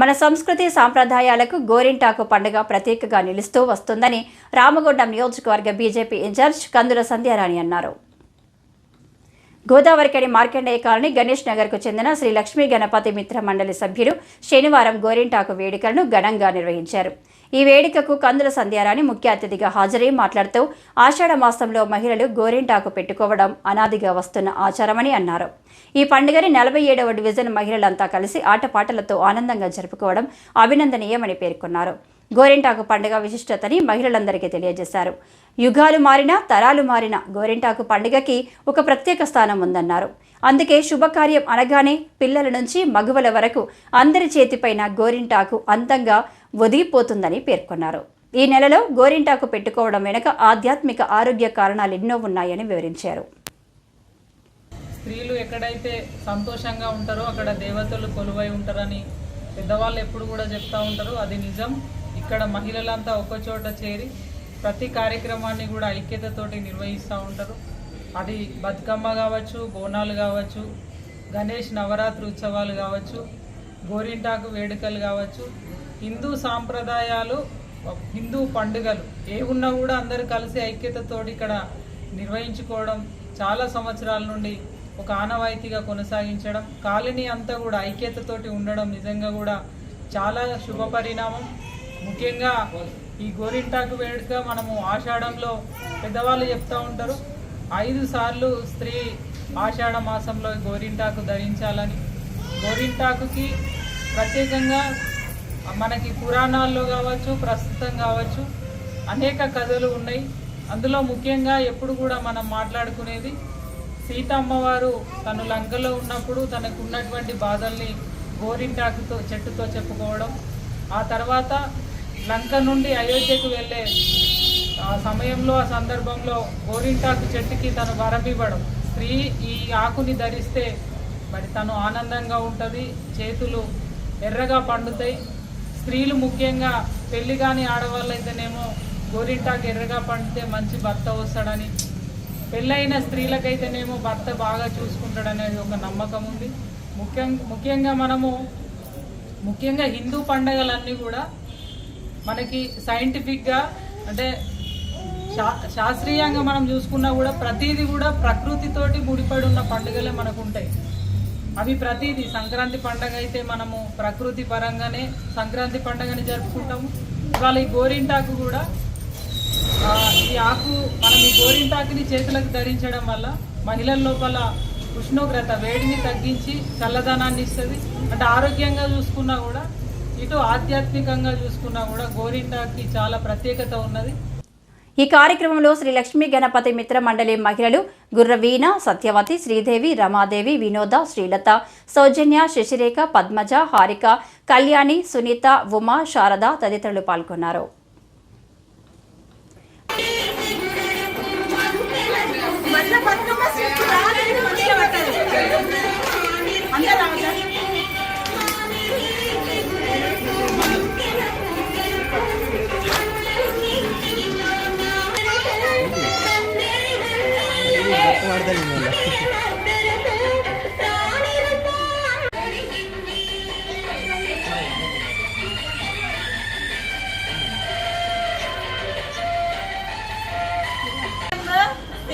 మన సంస్కృతి సాంప్రదాయాలకు గోరింటాకు పండుగ ప్రతీకగా నిలుస్తూ వస్తుందని రామగుండం నియోజకవర్గ బీజేపీ ఇన్ఛార్జ్ కందుల సంధ్యారాణి అన్నారు. గోదావరికడి మార్కండేయ కాలనీ గణేష్ నగర్కు చెందిన శ్రీ లక్ష్మీ గణపతి మిత్ర మండలి సభ్యులు శనివారం గోరింటాకు వేడుకలను ఘనంగా నిర్వహించారు. ఈ వేడుకకు కందుల సంధ్యారాణి ముఖ్య అతిథిగా హాజరై మాట్లాడుతూ ఆషాఢ మాసంలో మహిళలు గోరింటాకు పెట్టుకోవడం అనాదిగా వస్తున్న ఆచారమని అన్నారు. ఈ పండుగని నలభై ఏడవ డివిజన్ మహిళలంతా కలిసి ఆటపాటలతో ఆనందంగా జరుపుకోవడం అభినందనీయమని పేర్కొన్నారు. గోరింటాకు పండుగ విశిష్టతని మహిళలందరికీ తెలియజేశారు. యుగాలు మారినా తరాలు మారినా గోరింటాకు పండుగకి ఒక ప్రత్యేక స్థానం ఉందన్నారు. అందుకే శుభకార్యం అనగానే పిల్లల నుంచి మగువల వరకు అందరి చేతిపైన గోరింటాకు అందంగా ఒదిగిపోతుందని పేర్కొన్నారు. ఈ నెలలో గోరింటాకు పెట్టుకోవడం వెనుక ఆధ్యాత్మిక ఆరోగ్య కారణాలు ఎన్నో ఉన్నాయని వివరించారు. స్త్రీలు ఎక్కడైతే సంతోషంగా ఉంటారో అక్కడ దేవతలు కొలువై ఉంటారని పెద్దవాళ్ళు ఎప్పుడు కూడా చెప్తా ఉంటారు. అది నిజం. ఇక్కడ మహిళలంతా ఒకచోట చేరి ప్రతి కార్యక్రమాన్ని కూడా ఐక్యతతోటి నిర్వహిస్తూ ఉంటారు. అది బతుకమ్మ కావచ్చు బోనాలు కావచ్చు గణేష్ నవరాత్రి ఉత్సవాలు కావచ్చు గోరింటాకు వేడుకలు కావచ్చు హిందూ సాంప్రదాయాలు హిందూ పండుగలు ఏ ఉన్నా కూడా అందరూ కలిసి ఐక్యతతోటి ఇక్కడ నిర్వహించుకోవడం చాలా సంవత్సరాల నుండి ఒక ఆనవాయితీగా కొనసాగించడం కాలనీ అంతా కూడా ఐక్యతతోటి ఉండడం నిజంగా కూడా చాలా శుభ పరిణామం ముఖ్యంగా ఈ గోరింటాకు వేడుక మనము ఆషాఢంలో పెద్దవాళ్ళు చెప్తూ ఉంటారు. ఐదు సార్లు స్త్రీ ఆషాఢ మాసంలో గోరింటాకు ధరించాలని. గోరింటాకుకి ప్రత్యేకంగా మనకి పురాణాల్లో కావచ్చు ప్రస్తుతం కావచ్చు అనేక కథలు ఉన్నాయి. అందులో ముఖ్యంగా ఎప్పుడు కూడా మనం మాట్లాడుకునేది సీత అమ్మవారు తను లంకలో ఉన్నప్పుడు తనకు ఉన్నటువంటి బాధల్ని గోరింటాకుతో చెట్టుతో చెప్పుకోవడం. ఆ తర్వాత లంక నుండి అయోధ్యకు వెళ్ళే ఆ సమయంలో ఆ సందర్భంలో గోరింటాకు చెట్టుకి తను వరమివ్వడం. ఇవ్వడం స్త్రీ ఈ ఆకుని ధరిస్తే మరి తను ఆనందంగా ఉంటుంది చేతులు ఎర్రగా పండుతాయి. స్త్రీలు ముఖ్యంగా పెళ్ళి కాని ఆడవాళ్ళు అయితేనేమో గోరింటాకు ఎర్రగా పండితే మంచి భర్త వస్తాడని పెళ్ళైన స్త్రీలకైతేనేమో భర్త బాగా చూసుకుంటాడనేది ఒక నమ్మకం ఉంది. ముఖ్యం ముఖ్యంగా మనము ముఖ్యంగా హిందూ పండగలన్నీ కూడా మనకి సైంటిఫిక్గా అంటే శా శాస్త్రీయంగా మనం చూసుకున్నా కూడా ప్రతిదీ కూడా ప్రకృతితోటి ముడిపడి ఉన్న పండుగలే మనకు ఉంటాయి అవి ప్రతిదీ. సంక్రాంతి పండగ అయితే మనము ప్రకృతి పరంగానే సంక్రాంతి పండగని జరుపుకుంటాము. ఇవాళ ఈ గోరింటాకు కూడా ఈ ఆకు మనం ఈ గోరింటాకుని చేతులకు ధరించడం వల్ల మహిళల లోపల ఉష్ణోగ్రత వేడిని తగ్గించి చల్లదనాన్ని ఇస్తుంది. అంటే ఆరోగ్యంగా చూసుకున్నా కూడా ఇటు ఆధ్యాత్మికంగా చూసుకున్నా కూడా గోరింటాకి చాలా ప్రత్యేకత ఉన్నది. ఈ కార్యక్రమంలో శ్రీ లక్ష్మీ గణపతి మిత్ర మండలి మహిళలు గుర్రవీణ సత్యవతి శ్రీదేవి రమాదేవి వినోద శ్రీలత సౌజన్య శశిరేఖ పద్మజ హారిక కళ్యాణి సునీత ఉమా శారద తదితరులు పాల్గొన్నారు. del mundo.